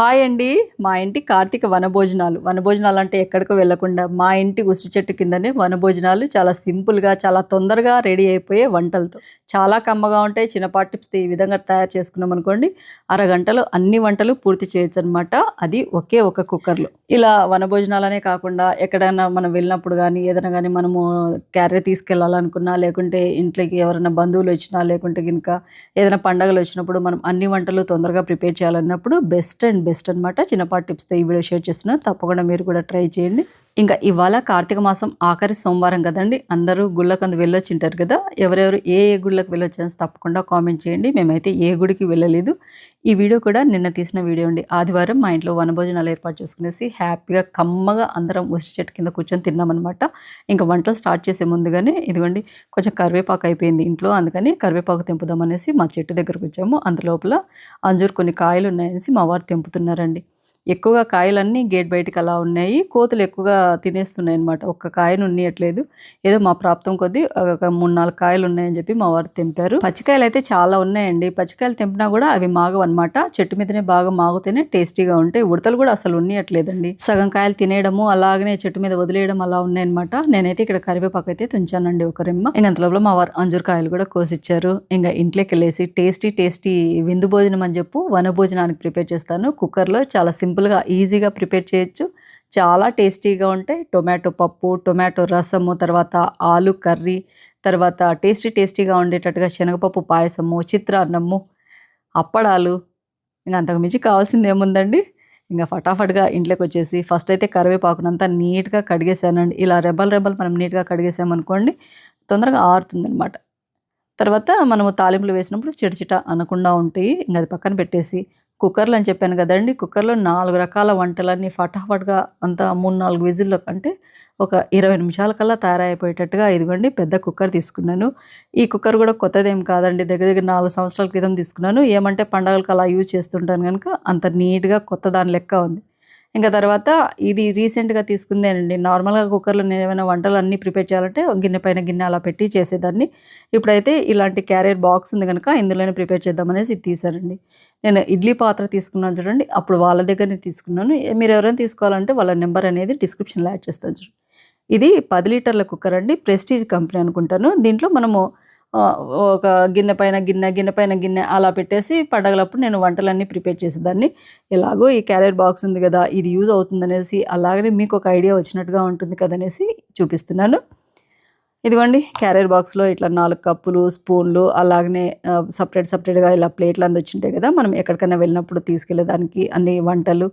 Hi అండి. మా ఇంటి కార్తీక వనభోజనాలు. వనభోజనాలు అంటే ఎక్కడికో వెళ్ళకుండా మా ఇంటి ఉసిరి చెట్టు కిందనే వనభోజనాలు చాలా సింపుల్గా చాలా తొందరగా రెడీ అయిపోయే వంటలతో. చాలా కమ్మగా ఉంటాయి. చిన్నపాటి టిప్స్ ఈ విధంగా తయారు చేసుకున్నాం అనుకోండి. అరగంటలో అన్ని వంటలు పూర్తి చేయొచ్చు అనమాట అది ఒకే ఒక కుక్కర్లో. ఇలా వనభోజనాలనే కాకుండా ఎక్కడైనా మనం వెళ్ళినప్పుడు కానీ ఏదైనా కానీ మనము క్యారీ తీసుకెళ్ళాలనుకున్నా లేకుంటే ఇంట్లోకి ఎవరైనా బంధువులు వచ్చినా లేకుంటే కనుక ఏదైనా పండగలు వచ్చినప్పుడు మనం అన్ని వంటలు తొందరగా ప్రిపేర్ చేయాలన్నప్పుడు బెస్ట్ అండ్ బెస్ట్ అనమాట చిన్నపాటి టిప్స్తో ఈ వీడియో షేర్ చేస్తున్నాను. తప్పకుండా మీరు కూడా ట్రై చేయండి. ఇంకా ఇవాళ కార్తీక మాసం ఆఖరి సోమవారం కదండి. అందరూ గుళ్ళకు అందు వెళ్ళొచ్చి ఉంటారు కదా. ఎవరెవరు ఏ ఏ గుళ్ళకి వెళ్ళొచ్చారో తప్పకుండా కామెంట్ చేయండి. మేమైతే ఏ గుడికి వెళ్ళలేదు. ఈ వీడియో కూడా నిన్న తీసిన వీడియో అండి. ఆదివారం మా ఇంట్లో వనభోజనాలు ఏర్పాటు చేసుకునేసి హ్యాపీగా కమ్మగా అందరం ఉసిరి చెట్టు కింద కూర్చొని తిన్నామన్నమాట. ఇంకా వంటలు స్టార్ట్ చేసే ముందుగానే ఇదిగోండి కొంచెం కరివేపాకు అయిపోయింది ఇంట్లో. అందుకని కరివేపాకు తెంపుదాం అనేసి మా చెట్టు దగ్గరకు వచ్చాము. అందులోపల అంజూరు కొన్ని కాయలు ఉన్నాయనేసి మా వారు తెంపుతున్నారండి. ఎక్కువగా కాయలన్నీ గేట్ బయటకు అలా ఉన్నాయి. కోతులు ఎక్కువగా తినేస్తున్నాయి అనమాట ఒక్క కాయను ఉండట్లేదు ఏదో మా ప్రాప్తం కొద్దీ ఒక మూడు నాలుగు కాయలు ఉన్నాయని చెప్పి మా వారు తెంపారు. పచ్చికాయలు అయితే చాలా ఉన్నాయండి. పచ్చికాయలు తెంపినా కూడా అవి మాగవు అనమాట చెట్టు మీదనే బాగా మాగుతేనే టేస్టీగా ఉంటాయి. ఉడతలు కూడా అసలు ఉండట్లేదండి సగం కాయలు తినేయడము అలాగనే చెట్టు మీద వదిలేయడం అలా ఉన్నాయన్నమాట. నేనైతే ఇక్కడ కరివేపాకు అయితే తుంచానండి ఒక రెమ్మ. ఇంక అంతలోపల మా వారు అంజూరు కాయలు కూడా కోసిచ్చారు. ఇంకా ఇంట్లోకి వెళ్ళేసి టేస్టీ టేస్టీ విందు భోజనం అని చెప్పు వన భోజనానికి ప్రిపేర్ చేస్తాను. కుక్కర్లో చాలా సింపుల్గా ఈజీగా ప్రిపేర్ చేయొచ్చు. చాలా టేస్టీగా ఉంటాయి. టొమాటో పప్పు టొమాటో రసము తర్వాత ఆలు కర్రీ తర్వాత టేస్టీ టేస్టీగా ఉండేటట్టుగా శనగపప్పు పాయసము చిత్రాన్నము అప్పడాలు. ఇంకా అంతకు మించి కావాల్సింది ఏముందండి? ఇంకా ఫటాఫట్గా ఇంట్లోకి వచ్చేసి ఫస్ట్ అయితే కరివేపాకునంతా నీట్గా కడిగేసానండి. ఇలా రెబ్బలు రెబల్ మనం నీట్గా కడిగేసామనుకోండి తొందరగా ఆరుతుందనమాట. తర్వాత మనము తాలింపులు వేసినప్పుడు చిటచిట అనకుండా ఉంటాయి. ఇంకా అది పక్కన పెట్టేసి కుక్కర్లు అని చెప్పాను కదండి. కుక్కర్లో నాలుగు రకాల వంటలన్నీ ఫటాఫట్గా అంతా మూడు నాలుగు విజిల్లో అంటే ఒక ఇరవై నిమిషాల కల్లా తయారైపోయేటట్టుగా ఇదిగోండి పెద్ద కుక్కర్ తీసుకున్నాను. ఈ కుక్కర్ కూడా కొత్తదేం కాదండి. దగ్గర దగ్గర నాలుగు సంవత్సరాల క్రితం తీసుకున్నాను. ఏమంటే పండగలకు అలా యూజ్ చేస్తుంటాను కనుక అంత నీట్గా కొత్త దాని లెక్క ఉంది. ఇంకా తర్వాత ఇది రీసెంట్గా తీసుకుందేనండి నార్మల్గా కుక్కర్లో నేను ఏమైనా వంటలు అన్నీ ప్రిపేర్ చేయాలంటే గిన్నె పైన గిన్నె అలా పెట్టి చేసేదాన్ని. ఇప్పుడైతే ఇలాంటి క్యారియర్ బాక్స్ ఉంది కనుక ఇందులోనే ప్రిపేర్ చేద్దామనేసి ఇది తీసారండి నేను ఇడ్లీ పాత్ర తీసుకున్నాను చూడండి. అప్పుడు వాళ్ళ దగ్గరనే తీసుకున్నాను. మీరు ఎవరైనా తీసుకోవాలంటే వాళ్ళ నెంబర్ అనేది డిస్క్రిప్షన్లో యాడ్ చేస్తాను చూడండి. ఇది పది లీటర్ల కుక్కర్ అండి. ప్రెస్టీజ్ కంపెనీ అనుకుంటాను. దీంట్లో మనము ఒక గిన్నె పైన గిన్నె గిన్నె పైన గిన్నె అలా పెట్టేసి పండగలప్పుడు నేను వంటలన్నీ ప్రిపేర్ చేసేదాన్ని. ఎలాగో ఈ క్యారియర్ బాక్స్ ఉంది కదా ఇది యూజ్ అవుతుందనేసి అలాగనే మీకు ఒక ఐడియా వచ్చినట్టుగా ఉంటుంది కదనేసి చూపిస్తున్నాను. ఇదిగోండి క్యారియర్ బాక్స్లో ఇట్లా నాలుగు కప్పులు స్పూన్లు అలాగనే సపరేట్ సపరేట్గా ఇలా ప్లేట్లు అందు కదా మనం ఎక్కడికైనా వెళ్ళినప్పుడు తీసుకెళ్ళేదానికి అన్ని వంటలు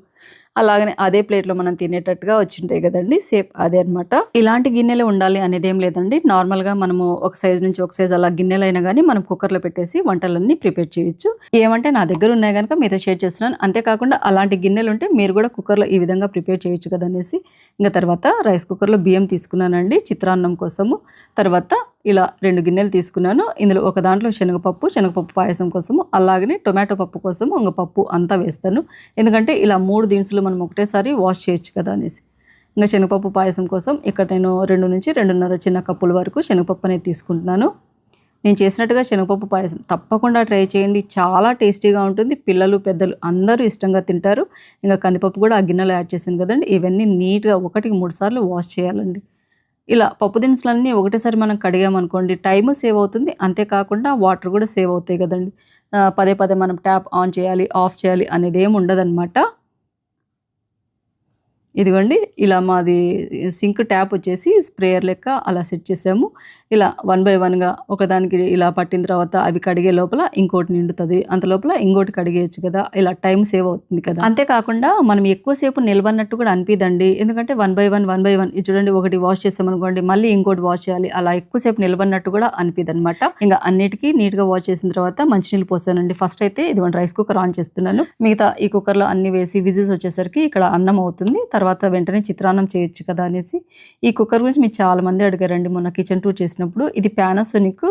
అలాగనే అదే ప్లేట్లో మనం తినేటట్టుగా వచ్చింటాయి కదండి సేమ్ అదే అన్నమాట. ఇలాంటి గిన్నెలు ఉండాలి అనేది ఏం లేదండి. నార్మల్గా మనము ఒక సైజ్ నుంచి ఒక సైజ్ అలా గిన్నెలు అయినా కానీ మనం కుక్కర్లో పెట్టేసి వంటలన్నీ ప్రిపేర్ చేయొచ్చు. ఏమంటే నా దగ్గర ఉన్నాయి కనుక మీతో షేర్ చేస్తున్నాను. అంతేకాకుండా అలాంటి గిన్నెలు ఉంటే మీరు కూడా కుక్కర్లో ఈ విధంగా ప్రిపేర్ చేయొచ్చు కదా అనేసి ఇంకా తర్వాత రైస్ కుక్కర్లో బియ్యం తీసుకున్నానండి చిత్రాన్నం కోసము. తర్వాత ఇలా రెండు గిన్నెలు తీసుకున్నాను. ఇందులో ఒక దాంట్లో శనగపప్పు శనగపప్పు పాయసం కోసము అలాగనే టొమాటో పప్పు కోసము ఇంక పప్పు అంతా వేస్తాను. ఎందుకంటే ఇలా మూడు దినుసులు మనం ఒకటేసారి వాష్ చేయొచ్చు కదా అనేసి. ఇంకా శనగపప్పు పాయసం కోసం ఇక్కడ నేను రెండు నుంచి రెండున్నర చిన్న కప్పుల వరకు శనగపప్పు అనేది తీసుకుంటున్నాను. నేను చేసినట్టుగా శనగపప్పు పాయసం తప్పకుండా ట్రై చేయండి. చాలా టేస్టీగా ఉంటుంది. పిల్లలు పెద్దలు అందరూ ఇష్టంగా తింటారు. ఇంకా కందిపప్పు కూడా ఆ గిన్నెలో యాడ్ చేశాను కదండి. ఇవన్నీ నీట్గా ఒకటికి మూడు సార్లు వాష్ చేయాలండి. ఇలా పప్పు దినుసులన్నీ ఒకటేసారి మనం కడిగామనుకోండి టైము సేవ్ అవుతుంది. అంతేకాకుండా వాటర్ కూడా సేవ్ అవుతాయి కదండి. పదే పదే మనం ట్యాప్ ఆన్ చేయాలి ఆఫ్ చేయాలి అనేది ఏమి ఉండదన్నమాట. ఇదిగోండి ఇలా మాది సింక్ ట్యాప్ వచ్చేసి స్ప్రేయర్ లెక్క అలా సెట్ చేసాము. ఇలా వన్ బై వన్గా ఒకదానికి ఇలా పట్టిన తర్వాత అవి కడిగే లోపల ఇంకోటి నిండుతుంది. అంత లోపల ఇంకోటి కడిగేయచ్చు కదా. ఇలా టైం సేవ్ అవుతుంది కదా. అంతేకాకుండా మనం ఎక్కువసేపు నిలవన్నట్టు కూడా అనిపిదండి. ఎందుకంటే one by one one by one ఇది చూడండి ఒకటి వాష్ చేసామనుకోండి మళ్ళీ ఇంకోటి వాష్ చేయాలి. అలా ఎక్కువసేపు నిలబడినట్టు కూడా అనిపిది అనమాట ఇంకా అన్నిటికీ నీట్గా వాష్ చేసిన తర్వాత మంచినీళ్ళు పోసానండి. ఫస్ట్ అయితే ఇదిగోండి రైస్ కుక్కర్ ఆన్ చేస్తున్నాను. మిగతా ఈ కుక్కర్లో అన్ని వేసి విజిల్స్ వచ్చేసరికి ఇక్కడ అన్నం అవుతుంది. తర్వాత వెంటనే చిత్రాన్నం చేయొచ్చు కదా అనేసి ఈ కుక్కర్ గురించి మీరు చాలా మంది అడిగారండి మొన్న కిచెన్ టూర్ చేసినప్పుడు ఇది పానాసోనిక్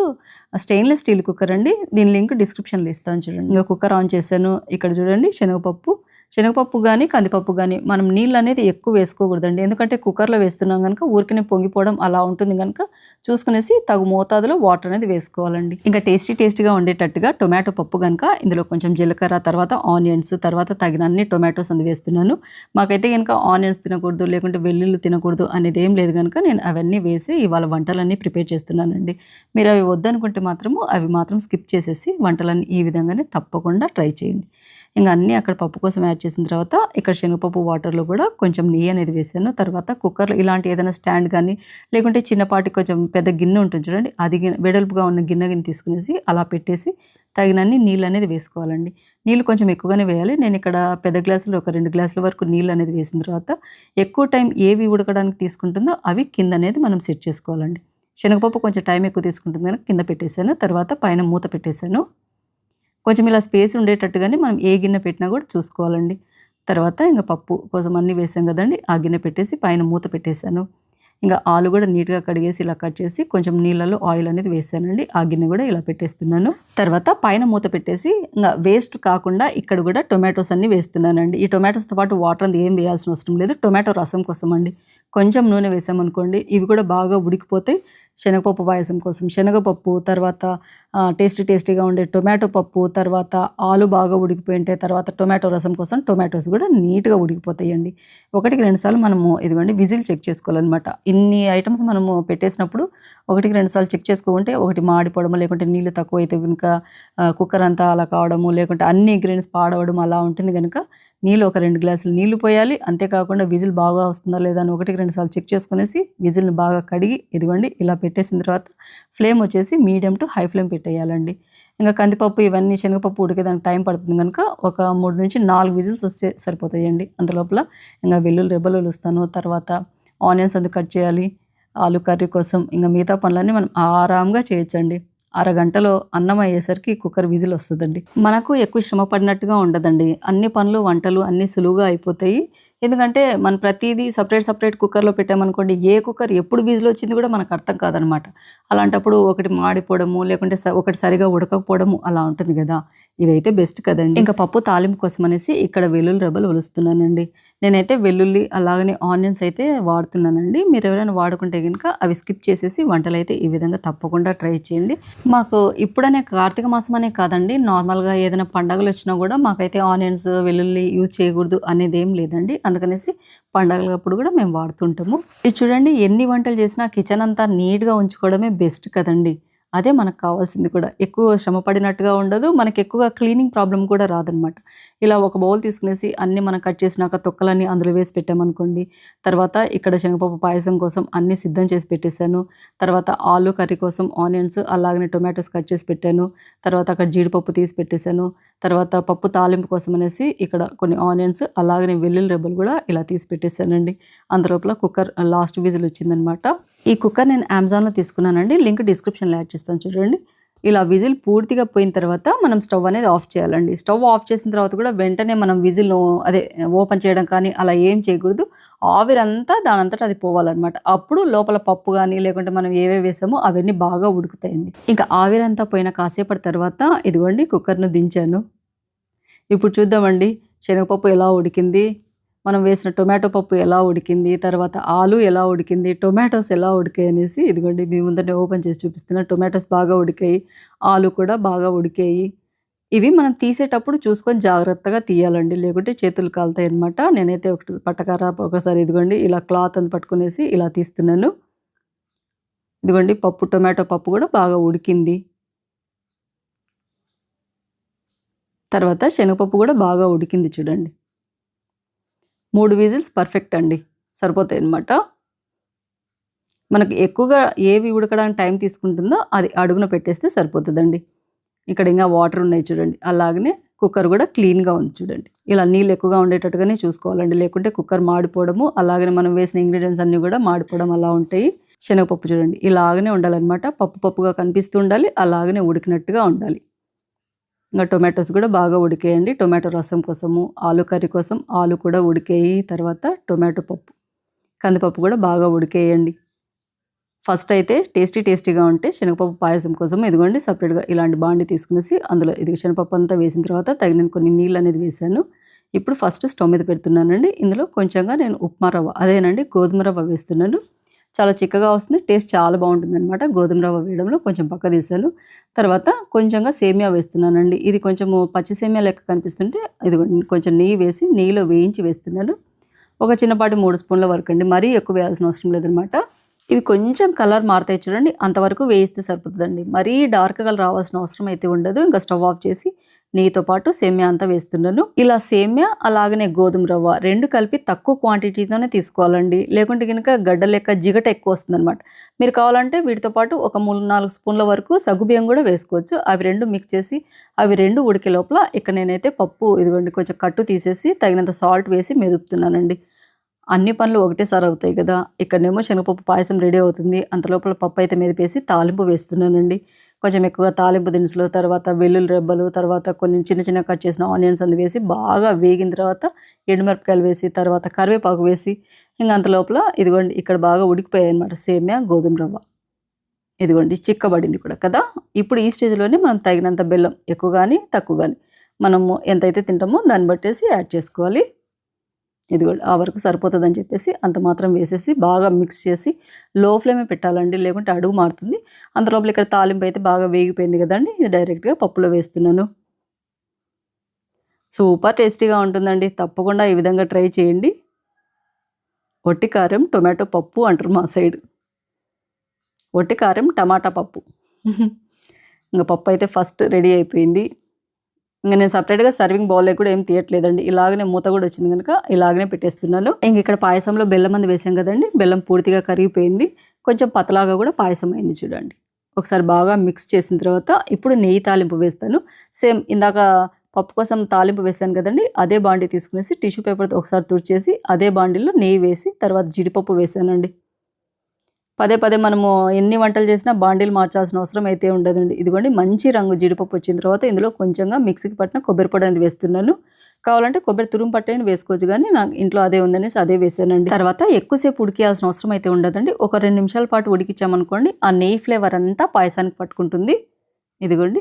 స్టెయిన్లెస్ స్టీల్ కుక్కర్ అండి. దీని లింక్ డిస్క్రిప్షన్లో ఇస్తాను చూడండి. ఇంకా కుక్కర్ ఆన్ చేశాను. ఇక్కడ చూడండి శనగపప్పు శనగపప్పు కానీ కందిపప్పు కానీ మనం నీళ్ళు అనేది ఎక్కువ వేసుకోకూడదండి. ఎందుకంటే కుక్కర్లో వేస్తున్నాం కనుక ఊరికనే పొంగిపోవడం అలా ఉంటుంది కనుక చూసుకునేసి తగు మోతాదులో వాటర్ అనేది వేసుకోవాలండి. ఇంకా టేస్టీ టేస్టీగా ఉండేటట్టుగా టొమాటో పప్పు కనుక ఇందులో కొంచెం జీలకర్ర తర్వాత ఆనియన్స్ తర్వాత తగిన అన్ని టొమాటోస్ అందు వేస్తున్నాను. మాకైతే కనుక ఆనియన్స్ తినకూడదు లేకుంటే వెల్లుల్లి తినకూడదు అనేది ఏం లేదు కనుక నేను అవన్నీ వేసి ఇవాళ వంటలన్నీ ప్రిపేర్ చేస్తున్నానండి. మీరు అవి వద్దనుకుంటే మాత్రము అవి మాత్రం స్కిప్ చేసేసి వంటలన్నీ ఈ విధంగానే తప్పకుండా ట్రై చేయండి. ఇంకా అన్నీ అక్కడ పప్పు కోసం యాడ్ చేసిన తర్వాత ఇక్కడ శనగపప్పు వాటర్లో కూడా కొంచెం నెయ్యి అనేది వేసాను. తర్వాత కుక్కర్లో ఇలాంటి ఏదైనా స్టాండ్ కానీ లేకుంటే చిన్నపాటి కొంచెం పెద్ద గిన్నె ఉంటుంది చూడండి అది గిన్నె వెడల్పుగా ఉన్న గిన్నె గిన్నె తీసుకునేసి అలా పెట్టేసి తగినన్ని నీళ్ళు అనేది వేసుకోవాలండి. నీళ్ళు కొంచెం ఎక్కువగానే వేయాలి. నేను ఇక్కడ పెద్ద గ్లాసులు ఒక రెండు గ్లాసుల వరకు నీళ్ళు అనేది వేసిన తర్వాత ఎక్కువ టైం ఏవి ఉడకడానికి తీసుకుంటుందో అవి కింద అనేది మనం సెట్ చేసుకోవాలండి. శనగపప్పు కొంచెం టైం ఎక్కువ తీసుకుంటుంది కనుక కింద పెట్టేశాను. తర్వాత పైన మూత పెట్టేశాను. కొంచెం ఇలా స్పేస్ ఉండేటట్టుగానే మనం ఏ గిన్నె పెట్టినా కూడా చూసుకోవాలండి. తర్వాత ఇంకా పప్పు కోసం అన్నీ వేసాం కదండి ఆ గిన్నె పెట్టేసి పైన మూత పెట్టేశాను. ఇంకా ఆలు కూడా నీట్గా కడిగేసి ఇలా కట్ చేసి కొంచెం నీళ్ళలో ఆయిల్ అనేది వేసానండి ఆ గిన్నె కూడా ఇలా పెట్టేస్తున్నాను. తర్వాత పైన మూత పెట్టేసి ఇంకా వేస్ట్ కాకుండా ఇక్కడ కూడా టొమాటోస్ అన్నీ వేస్తున్నానండి. ఈ టొమాటోస్తో పాటు వాటర్ అంతా ఏం వేయాల్సిన అవసరం లేదు టొమాటో రసం కోసం అండి కొంచెం నూనె వేసామనుకోండి ఇవి కూడా బాగా ఉడికిపోతాయి. శనగపప్పు పాయసం కోసం. శనగపప్పు తర్వాత టేస్టీ టేస్టీగా ఉండే టొమాటో పప్పు తర్వాత ఆలు బాగా ఉడికిపోయింటే తర్వాత టొమాటో రసం కోసం టొమాటోస్ కూడా నీట్గా ఉడికిపోతాయండి. ఒకటికి రెండుసార్లు మనము ఇదిగోండి విజిల్ చెక్ చేసుకోవాలన్నమాట. ఇన్ని ఐటమ్స్ మనము పెట్టేసినప్పుడు ఒకటికి రెండు సార్లు చెక్ చేసుకుంటే ఒకటి మాడిపోవడము లేకుంటే నీళ్ళు తక్కువ అయితే కనుక కుక్కర్ అంతా అలా కావడము లేకుంటే అన్ని ఇంగ్రీడియంట్స్ పాడవడం అలా ఉంటుంది కనుక నీళ్ళు ఒక రెండు గ్లాసులు నీళ్ళు పోయాలి. అంతేకాకుండా విజిల్ బాగా వస్తుందా లేదా అని ఒకటికి రెండు సార్లు చెక్ చేసుకునేసి విజిల్ని బాగా కడిగి ఇదిగోండి ఇలా పెట్టేసిన తర్వాత ఫ్లేమ్ వచ్చేసి మీడియం టు హై ఫ్లేమ్ పెట్టేయాలండి. ఇంకా కందిపప్పు ఇవన్నీ శనగపప్పు ఉడికేదానికి టైం పడుతుంది కనుక ఒక మూడు నుంచి నాలుగు విజిల్స్ వస్తే సరిపోతాయండి. అంతలోపల ఇంకా వెల్లుల్లి రెబ్బలు వస్తాను తర్వాత ఆనియన్స్ అందుకు కట్ చేయాలి. ఆలు కర్రీ కోసం ఇంకా మిగతా పనులన్నీ మనం ఆరాంగా చేయొచ్చండి. అరగంటలో అన్నం అయ్యేసరికి కుక్కర్ విజిల్ వస్తుందండి. మనకు ఎక్కువ శ్రమ పడినట్టుగా ఉండదండి. అన్ని పనులు వంటలు అన్నీ సులువుగా అయిపోతాయి. ఎందుకంటే మనం ప్రతిదీ సపరేట్ సపరేట్ కుక్కర్లో పెట్టామనుకోండి ఏ కుక్కర్ ఎప్పుడు విజిల్ వచ్చింది కూడా మనకు అర్థం కాదనమాట. అలాంటప్పుడు ఒకటి మాడిపోవడము లేకుంటే స- ఒకటి సరిగా ఉడకపోవడము అలా ఉంటుంది కదా. ఇవైతే బెస్ట్ కదండి. ఇంకా పప్పు తాలింపు కోసం అనేసి ఇక్కడ వెల్లుల్లి రెబ్బలు ఒలుస్తున్నానండి. నేనైతే వెల్లుల్లి అలాగనే ఆనియన్స్ అయితే వాడుతున్నానండి. మీరు ఎవరైనా వాడుకుంటే కనుక అవి స్కిప్ చేసేసి వంటలు అయితే ఈ విధంగా తప్పకుండా ట్రై చేయండి. మాకు ఇప్పుడనే కార్తీక మాసం అనే కాదండి. నార్మల్గా ఏదైనా పండగలు వచ్చినా కూడా మాకైతే ఆనియన్స్ వెల్లుల్లి యూజ్ చేయకూడదు అనేది ఏం లేదండి. అందుకనేసి పండగలప్పుడు కూడా మేము వాడుతుంటాము. ఇది చూడండి ఎన్ని వంటలు చేసినా కిచెన్ అంతా నీట్గా ఉంచుకోవడమే బెస్ట్ కదండి. అదే మనకు కావాల్సింది కూడా. ఎక్కువ శ్రమ పడినట్టుగా ఉండదు మనకి ఎక్కువగా క్లీనింగ్ ప్రాబ్లం కూడా రాదనమాట. ఇలా ఒక బౌల్ తీసుకునేసి అన్నీ మనం కట్ చేసినాక తొక్కలన్నీ అందులో వేసి పెట్టామనుకోండి తర్వాత ఇక్కడ శనగపప్పు పాయసం కోసం అన్ని సిద్ధం చేసి పెట్టేశాను తర్వాత ఆలు కర్రీ కోసం ఆనియన్స్ అలాగనే టొమాటోస్ కట్ చేసి పెట్టాను తర్వాత అక్కడ జీడిపప్పు తీసి పెట్టేశాను తర్వాత పప్పు తాలింపు కోసం అనేసి ఇక్కడ కొన్ని ఆనియన్స్ అలాగనే వెల్లుల్లి రెబ్బలు కూడా ఇలా తీసి పెట్టేశానండి. అందులోపల కుక్కర్ లాస్ట్ విజిల్ వచ్చిందనమాట. ఈ కుక్కర్ నేను అమెజాన్లో తీసుకున్నానండి. లింక్ డిస్క్రిప్షన్లో యాడ్ చేస్తాను చూడండి. ఇలా విజిల్ పూర్తిగా పోయిన తర్వాత మనం స్టవ్ అనేది ఆఫ్ చేయాలండి. స్టవ్ ఆఫ్ చేసిన తర్వాత కూడా వెంటనే మనం విజిల్ అదే ఓపెన్ చేయడం కానీ అలా ఏం చేయకూడదు. ఆవిరంతా దానంతటా అది పోవాలన్నమాట. అప్పుడు లోపల పప్పు కానీ లేకుంటే మనం ఏవే వేసామో అవన్నీ బాగా ఉడుకుతాయండి. ఇంకా ఆవిరంతా పోయిన కాసేపటి తర్వాత ఇదిగోండి కుక్కర్ను దించాను. ఇప్పుడు చూద్దామండి. శనగపప్పు ఎలా ఉడికింది? మనం వేసిన టొమాటో పప్పు ఎలా ఉడికింది తర్వాత ఆలు ఎలా ఉడికింది టొమాటోస్ ఎలా ఉడికాయి అనేసి ఇదిగోండి మీ ముందరనే ఓపెన్ చేసి చూపిస్తున్నా టొమాటోస్ బాగా ఉడికాయి ఆలు కూడా బాగా ఉడికాయి. ఇవి మనం తీసేటప్పుడు చూసుకొని జాగ్రత్తగా తీయాలండి లేకుంటే చేతులు కాలుతాయి అనమాట నేనైతే ఒకటి పట్టకర ఒకసారి ఇదిగోండి ఇలా క్లాత్ అంత పట్టుకునేసి ఇలా తీస్తున్నాను. ఇదిగోండి పప్పు టొమాటో పప్పు కూడా బాగా ఉడికింది. తర్వాత శనగపప్పు కూడా బాగా ఉడికింది చూడండి. మూడు విజిల్స్ పర్ఫెక్ట్ అండి. సరిపోతాయి అనమాట మనకు ఎక్కువగా ఏవి ఉడకడానికి టైం తీసుకుంటుందో అది అడుగున పెట్టేస్తే సరిపోతుందండి. ఇక్కడ ఇంకా వాటర్ ఉన్నాయి చూడండి. అలాగనే కుక్కర్ కూడా క్లీన్గా ఉంది చూడండి. ఇలా నీళ్ళు ఎక్కువగా ఉండేటట్టుగానే చూసుకోవాలండి. లేకుంటే కుక్కర్ మాడిపోవడము అలాగనే మనం వేసిన ఇంగ్రీడియంట్స్ అన్నీ కూడా మాడిపోవడం అలా ఉంటాయి. శనగపప్పు చూడండి. ఇలాగనే ఉండాలన్నమాట. పప్పు పప్పుగా కనిపిస్తూ ఉండాలి అలాగనే ఉడికినట్టుగా ఉండాలి. ఇంకా టొమాటోస్ కూడా బాగా ఉడికేయండి. టొమాటో రసం కోసము ఆలు కర్రీ కోసం ఆలు కూడా ఉడికేయి తర్వాత టొమాటో పప్పు కందిపప్పు కూడా బాగా ఉడికేయండి. ఫస్ట్ అయితే టేస్టీ టేస్టీగా ఉంటే శనగపప్పు పాయసం కోసం ఇదిగోండి సపరేట్గా ఇలాంటి బాండి తీసుకునేసి అందులో ఇది శనగపప్పు అంతా వేసిన తర్వాత తగిన కొన్ని నీళ్ళు అనేది వేసాను. ఇప్పుడు ఫస్ట్ స్టవ్ మీద పెడుతున్నానండి. ఇందులో కొంచెంగా నేను ఉప్మా రవ్వ అదేనండి గోధుమ రవ్వ వేస్తున్నాను. చాలా చిక్కగా వస్తుంది. టేస్ట్ చాలా బాగుంటుంది అనమాట గోధుమ రవ్వ వేయడంలో కొంచెం పక్క తీసాను. తర్వాత కొంచెంగా సేమియా వేస్తున్నానండి. ఇది కొంచెము పచ్చి సేమియా లెక్క కనిపిస్తుంటే ఇది కొంచెం నెయ్యి వేసి నెయ్యిలో వేయించి వేస్తున్నాను. ఒక చిన్నపాటి మూడు స్పూన్ల వరకు అండి. మరీ ఎక్కువ వేయాల్సిన అవసరం లేదనమాట ఇవి కొంచెం కలర్ మారుతాయి చూడండి. అంతవరకు వేయిస్తే సరిపోతుందండి. మరీ డార్క్ కలర్ రావాల్సిన అవసరం అయితే ఉండదు. ఇంకా స్టవ్ ఆఫ్ చేసి నెయ్యితో పాటు సేమ్యా అంతా వేస్తున్నాను ఇలా సేమ్యా అలాగనే గోధుమ రవ్వ రెండు కలిపి తక్కువ క్వాంటిటీతోనే తీసుకోవాలండి. లేకుంటే కనుక గడ్డ లెక్క జిగట ఎక్కువ వస్తుందన్నమాట. మీరు కావాలంటే వీటితో పాటు ఒక మూడు నాలుగు స్పూన్ల వరకు సగ్గుబియ్యం కూడా వేసుకోవచ్చు. అవి రెండు మిక్స్ చేసి అవి రెండు ఉడికే లోపల ఇక్కడ నేనైతే పప్పు ఇదిగోండి కొంచెం కట్టు తీసేసి తగినంత సాల్ట్ వేసి మెదుపుతున్నానండి. అన్ని పనులు ఒకటేసారి అవుతాయి కదా. ఇక్కడనేమో శనగపప్పు పాయసం రెడీ అవుతుంది. అంత లోపల పప్పు అయితే మెదిపేసి తాలింపు వేస్తున్నానండి. కొంచెం ఎక్కువగా తాలింపు దినుసులు తర్వాత వెల్లుల్లి రెబ్బలు తర్వాత కొన్ని చిన్న చిన్న కట్ చేసిన ఆనియన్స్ అందు వేసి బాగా వేగిన తర్వాత ఎండుమిరపకాయలు వేసి తర్వాత కరివేపాకు వేసి ఇంకా అంత లోపల ఇదిగోండి ఇక్కడ బాగా ఉడికిపోయాయి అనమాట సేమ్యా గోధుమ రవ్వ. ఇదిగోండి చిక్కబడింది కూడా కదా. ఇప్పుడు ఈ స్టేజ్లోనే మనం తగినంత బెల్లం ఎక్కువ కానీ తక్కువ కానీ మనము ఎంతైతే తింటామో దాన్ని బట్టేసి యాడ్ చేసుకోవాలి. ఇదిగోండి ఆ వరకు సరిపోతుందని చెప్పేసి అంత మాత్రం వేసేసి బాగా మిక్స్ చేసి లో ఫ్లేమే పెట్టాలండి లేకుంటే అడుగు మారుతుంది. అంతలోపల ఇక్కడ తాలింపు అయితే బాగా వేగిపోయింది కదండి ఇది డైరెక్ట్గా పప్పులో వేస్తున్నాను. సూపర్ టేస్టీగా ఉంటుందండి తప్పకుండా ఈ విధంగా ట్రై చేయండి. ఒట్టి కారం టొమాటో పప్పు అంటారు మా సైడ్. ఒట్టి కారం టమాటా పప్పు. ఇంకా పప్పు అయితే ఫస్ట్ రెడీ అయిపోయింది. ఇంకా నేను సపరేట్గా సర్వింగ్ బౌల్లో కూడా ఏం తీయట్లేదండి. ఇలాగనే మూత కూడా వచ్చింది కనుక ఇలాగనే పెట్టేస్తున్నాను. ఇంక ఇక్కడ పాయసంలో బెల్లం అంది వేసాం కదండి బెల్లం పూర్తిగా కరిగిపోయింది. కొంచెం పతలాగా కూడా పాయసం అయింది చూడండి. ఒకసారి బాగా మిక్స్ చేసిన తర్వాత ఇప్పుడు నెయ్యి తాలింపు వేస్తాను. సేమ్ ఇందాక పప్పు కోసం తాలింపు వేసాను కదండి అదే బాండీ తీసుకునేసి టిష్యూ పేపర్తో ఒకసారి తుడిచేసి అదే బాండీలో నెయ్యి వేసి తర్వాత జీడిపప్పు వేసానండి. పదే పదే మనము ఎన్ని వంటలు చేసినా బాండీలు మార్చాల్సిన అవసరం అయితే ఉండదండి. ఇదిగోండి మంచి రంగు జీడిపప్పు వచ్చిన తర్వాత ఇందులో కొంచెంగా మిక్సీకి పట్టిన కొబ్బరి పొడి అనేది వేస్తున్నాను. కావాలంటే కొబ్బరి తురుము పట్టేని వేసుకోవచ్చు కానీ నాకు ఇంట్లో అదే ఉందనేసి అదే వేసానండి. తర్వాత ఎక్కువసేపు ఉడికేయాల్సిన అవసరం అయితే ఉండదండి. ఒక రెండు నిమిషాల పాటు ఉడికిచ్చామనుకోండి ఆ నెయ్యి ఫ్లేవర్ అంతా పాయసానికి పట్టుకుంటుంది. ఇదిగోండి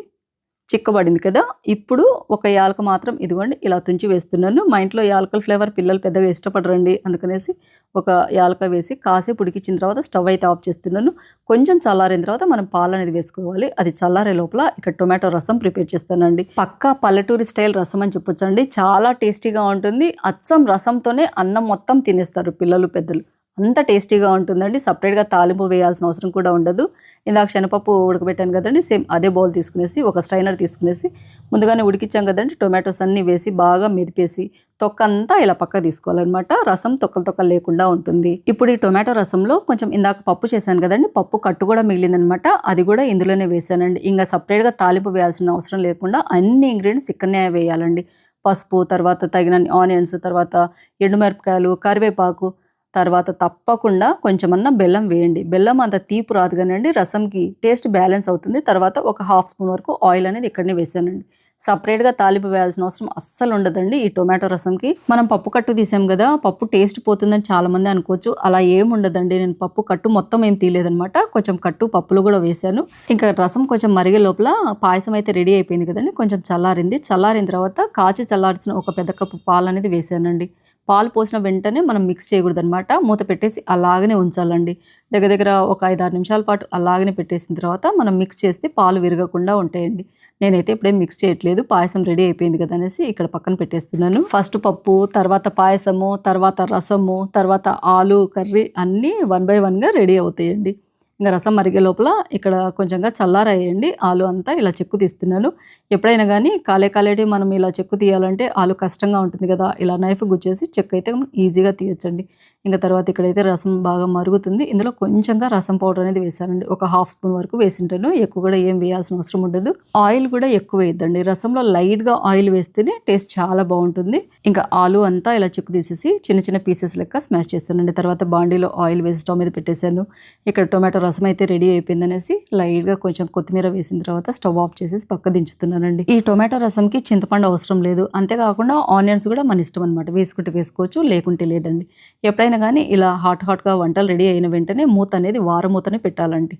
చిక్కబడింది కదా ఇప్పుడు ఒక యాలక మాత్రం ఇదిగోండి ఇలా తుంచి వేస్తున్నాను. మా ఇంట్లో యాలకల ఫ్లేవర్ పిల్లలు పెద్దగా ఇష్టపడరండి. అందుకనేసి ఒక యాలక వేసి కాసేపు ఉడికించిన తర్వాత స్టవ్ అయితే ఆఫ్ చేస్తున్నాను. కొంచెం చల్లారిన తర్వాత మనం పాలు అనేది వేసుకోవాలి. అది చల్లారే లోపల ఇక్కడ టొమాటో రసం ప్రిపేర్ చేస్తానండి. పక్కా పల్లెటూరి స్టైల్ రసం అని చెప్పొచ్చండి. చాలా టేస్టీగా ఉంటుంది. అచ్చం రసంతోనే అన్నం మొత్తం తినేస్తారు పిల్లలు పెద్దలు. అంత టేస్టీగా ఉంటుందండి. సపరేట్గా తాలింపు వేయాల్సిన అవసరం కూడా ఉండదు. ఇందాక శనపప్పు ఉడకబెట్టాను కదండి సేమ్ అదే బౌల్ తీసుకునేసి ఒక స్ట్రైనర్ తీసుకునేసి ముందుగానే ఉడికిచ్చాం కదండి టొమాటోస్ అన్నీ వేసి బాగా మెదిపేసి తొక్క అంతా ఇలా పక్క తీసుకోవాలన్నమాట. రసం తొక్కలు తొక్కలు లేకుండా ఉంటుంది. ఇప్పుడు ఈ టొమాటో రసంలో కొంచెం ఇందాక పప్పు చేశాను కదండి పప్పు కట్టు కూడా మిగిలిందనమాట అది కూడా ఇందులోనే వేసానండి ఇంకా సపరేట్గా తాలింపు వేయాల్సిన అవసరం లేకుండా అన్ని ఇంగ్రీడియంట్స్ ఇక్కడనే వేయాలండి. పసుపు తర్వాత తగిన ఆనియన్స్ తర్వాత ఎండుమిరపకాయలు కరివేపాకు తర్వాత తప్పకుండా కొంచెమన్నా బెల్లం వేయండి. బెల్లం అంత తీపు రాదు కానండి రసంకి టేస్ట్ బ్యాలెన్స్ అవుతుంది. తర్వాత ఒక హాఫ్ స్పూన్ వరకు ఆయిల్ అనేది ఇక్కడనే వేసానండి. సపరేట్గా తాలింపు వేయాల్సిన అవసరం అస్సలు ఉండదండి. ఈ టొమాటో రసంకి మనం పప్పు కట్టు తీసాం కదా పప్పు టేస్ట్ పోతుందని చాలామంది అనుకోవచ్చు. అలా ఏం ఉండదండి. నేను పప్పు కట్టు మొత్తం ఏం తీయలేదనమాట కొంచెం కట్టు పప్పులు కూడా వేశాను. ఇంకా రసం కొంచెం మరిగే లోపల పాయసం అయితే రెడీ అయిపోయింది కదండి. కొంచెం చల్లారింది. చల్లారిన తర్వాత కాచి చల్లార్చిన ఒక పెద్ద కప్పు పాలు అనేది వేసానండి. పాలు పోసిన వెంటనే మనం మిక్స్ చేయకూడదు అనమాట మూత పెట్టేసి అలాగనే ఉంచాలండి. దగ్గర దగ్గర ఒక ఐదు ఆరు నిమిషాల పాటు అలాగనే పెట్టేసిన తర్వాత మనం మిక్స్ చేస్తే పాలు విరగకుండా ఉంటాయండి. నేనైతే ఇప్పుడేం మిక్స్ చేయట్లేదు. పాయసం రెడీ అయిపోయింది కదా అనేసి ఇక్కడ పక్కన పెట్టేస్తున్నాను. ఫస్ట్ పప్పు తర్వాత పాయసము తర్వాత రసము తర్వాత ఆలు కర్రీ అన్నీ వన్ బై వన్గా రెడీ అవుతాయండి. ఇంకా రసం మరిగే లోపల ఇక్కడ కొంచెంగా చల్లారయ్యండి ఆలు అంతా ఇలా చెక్కు తీస్తున్నాను ఎప్పుడైనా కానీ కాలే కాలేటి మనం ఇలా చెక్కు తీయాలంటే ఆలు కష్టంగా ఉంటుంది కదా. ఇలా నైఫ్ గుచ్చేసి చెక్కు అయితే ఈజీగా తీయచ్చండి. ఇంకా తర్వాత ఇక్కడైతే రసం బాగా మరుగుతుంది. ఇందులో కొంచెంగా రసం పౌడర్ అనేది వేసానండి ఒక హాఫ్ స్పూన్ వరకు వేసింటాను. ఎక్కువ కూడా ఏం వేయాల్సిన అవసరం ఉండదు. ఆయిల్ కూడా ఎక్కువ వేయద్దండి. రసంలో లైట్గా ఆయిల్ వేస్తేనే టేస్ట్ చాలా బాగుంటుంది. ఇంకా ఆలు అంతా ఇలా చిక్కు తీసేసి చిన్న చిన్న పీసెస్ లెక్క స్మాష్ చేస్తానండి తర్వాత బాండీలో ఆయిల్ వేసి స్టవ్ మీద పెట్టేశాను. ఇక్కడ టొమాటో రసం అయితే రెడీ అయిపోయింది అనేసి లైట్గా కొంచెం కొత్తిమీర వేసిన తర్వాత స్టవ్ ఆఫ్ చేసేసి పక్క దించుతున్నానండి. ఈ టొమాటో రసంకి చింతపండు అవసరం లేదు. అంతేకాకుండా ఆనియన్స్ కూడా మన ఇష్టం అనమాట వేసుకుంటే వేసుకోవచ్చు లేకుంటే లేదండి. ఎప్పుడైనా కానీ ఇలా హాట్ హాట్గా వంటలు రెడీ అయిన వెంటనే మూత అనేది వారమూతనే పెట్టాలండి.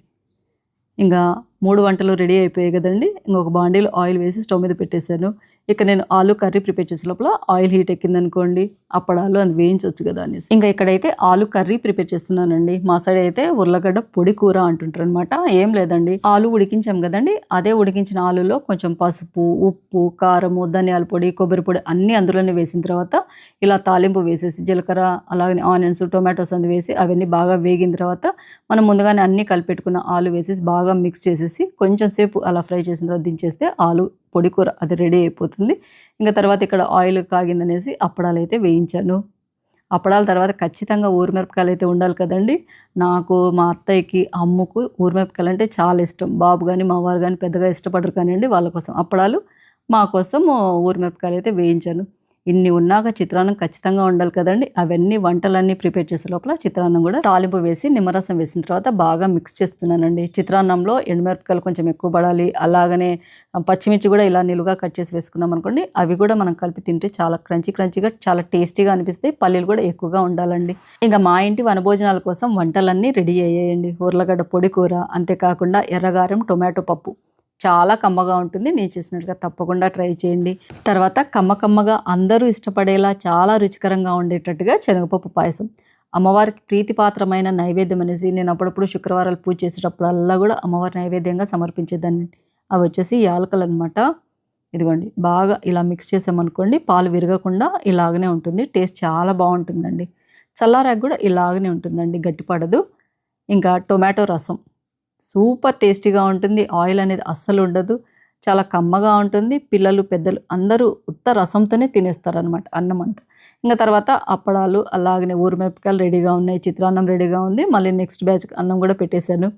ఇంకా మూడు వంటలు రెడీ అయిపోయాయి కదండి. ఇంకొక బాండీలో ఆయిల్ వేసి స్టవ్ మీద పెట్టేశాను. ఇక నేను ఆలు కర్రీ ప్రిపేర్ చేసే లోపల ఆయిల్ హీట్ ఎక్కింది అనుకోండి అప్పడాలు అది వేయించవచ్చు కదా అనేసి. ఇంకా ఇక్కడైతే ఆలు కర్రీ ప్రిపేర్ చేస్తున్నానండి. మా సైడ్ అయితే ఉర్లగడ్డ పొడి కూర అంటుంటారు అనమాట ఏం లేదండి. ఆలు ఉడికించాం కదండి. అదే ఉడికించిన ఆలులో కొంచెం పసుపు ఉప్పు కారము ధనియాల పొడి కొబ్బరి పొడి అన్ని అందులోనే వేసిన తర్వాత ఇలా తాలింపు వేసేసి జీలకర్ర అలాగే ఆనియన్స్ టొమాటోస్ అంది వేసి అవన్నీ బాగా వేగిన తర్వాత మనం ముందుగానే అన్ని కలిపెట్టుకున్న ఆలు వేసేసి బాగా మిక్స్ చేసేసి కొంచెం సేపు అలా ఫ్రై చేసిన తర్వాత దించేస్తే ఆలు పొడి కూర అది రెడీ అయిపోతుంది. ఇంకా తర్వాత ఇక్కడ ఆయిల్ కాగిందనేసి అప్పడాలు అయితే వేయించాను. అప్పడాల తర్వాత ఖచ్చితంగా ఊరిమిరపకాయలు అయితే ఉండాలి కదండి. నాకు మా అత్తయ్యకి అమ్ముకు ఊరిమిరపకాయలు అంటే చాలా ఇష్టం. బాబు కానీ మా వారు కానీ పెద్దగా ఇష్టపడరు కానివ్వండి వాళ్ళ కోసం. అప్పడాలు మా కోసం ఊరిమిరపకాయలు అయితే వేయించాను. ఇన్ని ఉన్నాక చిత్రాన్నం ఖచ్చితంగా ఉండాలి కదండి. అవన్నీ వంటలన్నీ ప్రిపేర్ చేసే లోపల చిత్రాన్నం కూడా తాలింపు వేసి నిమ్మరసం వేసిన తర్వాత బాగా మిక్స్ చేస్తున్నానండి. చిత్రాన్నంలో ఎండుమిరపకాయలు కొంచెం ఎక్కువ పడాలి. అలాగనే పచ్చిమిర్చి కూడా ఇలా నిలువుగా కట్ చేసి వేసుకున్నాం అనుకోండి అవి కూడా మనం కలిపి తింటే చాలా క్రంచీ క్రంచీగా చాలా టేస్టీగా అనిపిస్తాయి. పల్లీలు కూడా ఎక్కువగా ఉండాలండి. ఇంకా మా ఇంటి వనభోజనాల కోసం వంటలన్నీ రెడీ అయ్యాయండి. ఉర్లగడ్డ పొడి కూర అంతేకాకుండా ఎర్రగారం టొమాటో పప్పు. చాలా కమ్మగా ఉంటుంది. నేను చేసినట్టుగా తప్పకుండా ట్రై చేయండి. తర్వాత కమ్మ కమ్మగా అందరూ ఇష్టపడేలా చాలా రుచికరంగా ఉండేటట్టుగా శనగపప్పు పాయసం. అమ్మవారికి ప్రీతిపాత్రమైన నైవేద్యం అనేసి నేను అప్పుడప్పుడు శుక్రవారాలు పూజ చేసేటప్పుడల్లా కూడా అమ్మవారి నైవేద్యంగా సమర్పించేదాన్ని. అవి వచ్చేసి యాలకలు అనమాట ఇదిగోండి బాగా ఇలా మిక్స్ చేసామనుకోండి పాలు విరగకుండా ఇలాగనే ఉంటుంది. టేస్ట్ చాలా బాగుంటుందండి. చల్లారాకు కూడా ఇలాగనే ఉంటుందండి. గట్టిపడదు. ఇంకా టొమాటో రసం. సూపర్ టేస్టీగా ఉంటుంది. ఆయిల్ అనేది అస్సలు ఉండదు. చాలా కమ్మగా ఉంటుంది. పిల్లలు పెద్దలు అందరూ ఉత్త రసంతోనే తినేస్తారు అనమాట అన్నం అంతా. ఇంకా తర్వాత అప్పడాలు అలాగనే ఊరిమిరపకాయలు రెడీగా ఉన్నాయి. చిత్రాన్నం రెడీగా ఉంది. మళ్ళీ నెక్స్ట్ బ్యాచ్ అన్నం కూడా పెట్టేశాను.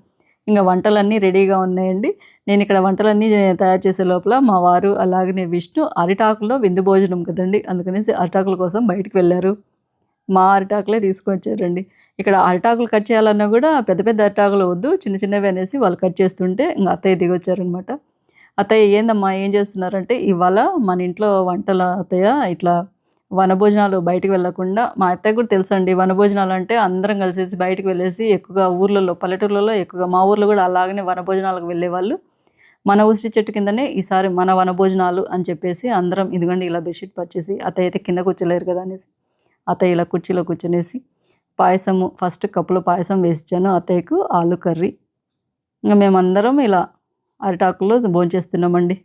ఇంకా వంటలన్నీ రెడీగా ఉన్నాయండి. నేను ఇక్కడ వంటలన్నీ తయారు చేసే లోపల మా వారు అలాగనే విష్ణు అరిటాకులో విందు భోజనం కదండి. అందుకనేసి అరిటాకుల కోసం బయటకు వెళ్ళారు. మా అరిటాకులే తీసుకొచ్చారండి. ఇక్కడ అరిటాకులు కట్ చేయాలన్నా కూడా పెద్ద పెద్ద అరిటాకులు వద్దు చిన్న చిన్నవి అనేసి వాళ్ళు కట్ చేస్తుంటే ఇంకా అత్తయ్య దిగొచ్చారనమాట అత్తయ్య ఏందమ్మా ఏం చేస్తున్నారంటే ఇవాళ మన ఇంట్లో వంటల అత్తయ్య ఇట్లా వనభోజనాలు బయటకు వెళ్ళకుండా మా అత్తయ్య కూడా తెలుసండి వనభోజనాలు అంటే అందరం కలిసేసి బయటకు వెళ్ళేసి ఎక్కువగా ఊర్లలో పల్లెటూర్లలో ఎక్కువగా మా ఊర్లో కూడా అలాగనే వనభోజనాలకు వెళ్ళేవాళ్ళు. మన ఉసిరి చెట్టు కిందనే ఈసారి మన వనభోజనాలు అని చెప్పేసి అందరం ఇదిగోండి ఇలా బెడ్షీట్ పర్చేసి అత్తయ్య అయితే కింద కూర్చోలేరు కదా అనేసి అత్తయ్య ఇలా కుర్చీలో కూర్చొనేసి పాయసము ఫస్ట్ కప్పులో పాయసం వేసిచ్చాను అత్తయ్యకు ఆలు కర్రీ. ఇంకా మేమందరం ఇలా అరిటాకుల్లో భోంచేస్తున్నామండి.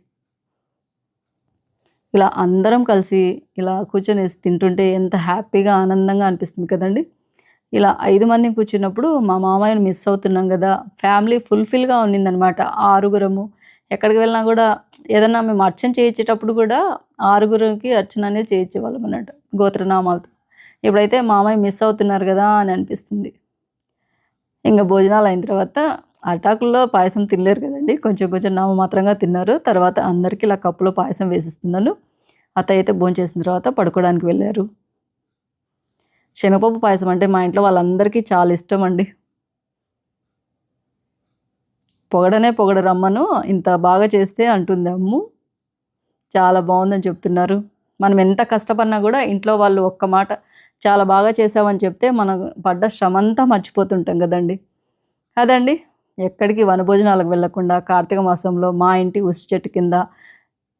ఇలా అందరం కలిసి ఇలా కూర్చొని తింటుంటే ఎంత హ్యాపీగా ఆనందంగా అనిపిస్తుంది కదండి. ఇలా ఐదు మంది కూర్చున్నప్పుడు మా మామయ్యను మిస్ అవుతున్నాం కదా ఫ్యామిలీ ఫుల్ఫిల్గా ఉన్నిందనమాట. ఆరుగురము ఎక్కడికి వెళ్ళినా కూడా ఏదన్నా మేము అర్చన చేయించేటప్పుడు కూడా ఆరుగురికి అర్చన అనేది చేయించేవాళ్ళం అన్నట్టు గోత్రనామాలతో. ఇప్పుడైతే మామయ్య మిస్ అవుతున్నారు కదా అని అనిపిస్తుంది. ఇంకా భోజనాలు అయిన తర్వాత అటాకుల్లో పాయసం తినలేరు కదండి. కొంచెం కొంచెం నామమాత్రంగా తిన్నారు. తర్వాత అందరికీ ఇలా కప్పులో పాయసం వేసిస్తున్నాను. అత్తయ్య అయితే భోజనం చేసిన తర్వాత పడుకోవడానికి వెళ్ళారు. శనగపప్పు పాయసం అంటే మా ఇంట్లో వాళ్ళందరికీ చాలా ఇష్టం అండి. పొగడనే పొగడ రమ్మను. ఇంత బాగా చేస్తే అంటుంది అమ్ము. చాలా బాగుందని చెప్తున్నారు. మనం ఎంత కష్టపడినా కూడా ఇంట్లో వాళ్ళు ఒక్క మాట చాలా బాగా చేసావని చెప్తే మనం పడ్డ శ్రమ అంతా మర్చిపోతుంటాం కదండి. అదండి ఎక్కడికి వనభోజనాలకు వెళ్ళకుండా కార్తీక మాసంలో మా ఇంటి ఉసిరి చెట్టు కింద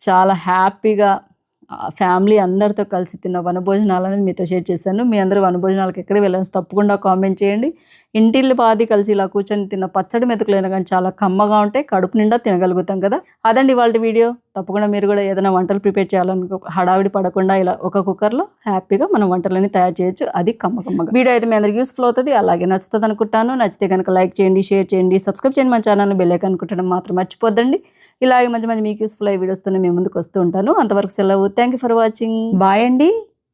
చాలా హ్యాపీగా ఫ్యామిలీ అందరితో కలిసి తిన్న వనభోజనాలు అనేది మీతో షేర్ చేశాను. మీ అందరూ వనభోజనాలకు ఎక్కడ వెళ్ళాలని తప్పకుండా కామెంట్ చేయండి. ఇంటిల్లి పాది కలిసి ఇలా కూర్చొని తిన్న పచ్చడి మెతుకులైనా కానీ చాలా కమ్మగా ఉంటాయి కడుపు నిండా తినగలుగుతాం కదా? అదండి వాళ్ళ వీడియో. తప్పకుండా మీరు కూడా ఏదైనా వంటలు ప్రిపేర్ చేయాలనుకో హడావిడి పడకుండా ఇలా ఒక కుక్కర్లో హ్యాపీగా మనం వంటలన్నీ తయారు చేయొచ్చు. అది కమ్మ కమ్మగా. వీడియో అయితే మీ అందరికి యూస్ఫుల్ అవుతుంది. అలాగే నచ్చుతుంది అనుకుంటాను. నచ్చితే కనుక లైక్ చేయండి షేర్ చేయండి సబ్స్క్రైబ్ చేయండి మన ఛానల్ బెల్లైక్ అనుకుంటాను మాత్రం మర్చిపోద్దండి. ఇలాగే మంచి మంచి మీకు యూస్ఫుల్ అయ్యే వీడియోస్తో మేము ముందుకు వస్తూ ఉంటాను. అంతవరకు సెలవు. Thank you for watching bye అండి.